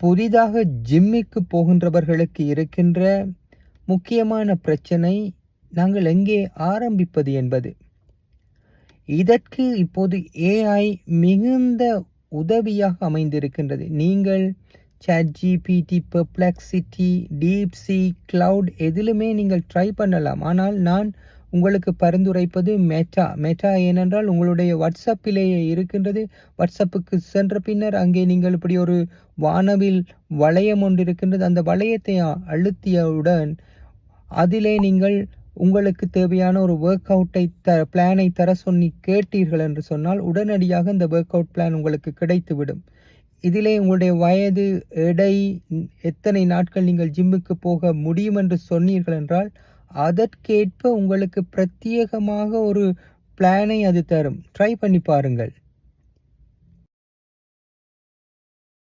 புதிதாக ஜிம்மிக்கு போகின்றவர்களுக்கு இருக்கின்ற முக்கியமான பிரச்சனை நாங்கள் எங்கே ஆரம்பிப்பது என்பது. இதற்கு இப்போது ஏஐ மிகுந்த உதவியாக அமைந்திருக்கின்றது. நீங்கள் Chat GPT Perplexity DeepSeek Claude எதிலுமே நீங்கள் ட்ரை பண்ணலாம். ஆனால் நான் உங்களுக்கு பரிந்துரைப்பது மெட்டா மெட்டா ஏனென்றால் உங்களுடைய வாட்ஸ்அப்பிலேயே இருக்கின்றது. வாட்ஸ்அப்புக்கு சென்ற பின்னர் அங்கே நீங்கள் இப்படி ஒரு வானவில் வளையம் ஒன்று இருக்கின்றது அந்த வளையத்தை அழுத்தியவுடன் அதிலே நீங்கள் உங்களுக்கு தேவையான ஒரு ஒர்க் அவுட்டை த பிளானை தர சொல்லி கேட்டீர்கள் என்று சொன்னால் உடனடியாக இந்த ஒர்க் அவுட் பிளான் உங்களுக்கு கிடைத்துவிடும். இதிலே உங்களுடைய வயது எடை எத்தனை நாட்கள் நீங்கள் ஜிம்முக்கு போக முடியும் என்று சொன்னீர்கள் என்றால் அதற்கேற்ப உங்களுக்கு பிரத்யேகமாக ஒரு பிளானை அது தரும். ட்ரை பண்ணி பாருங்கள்.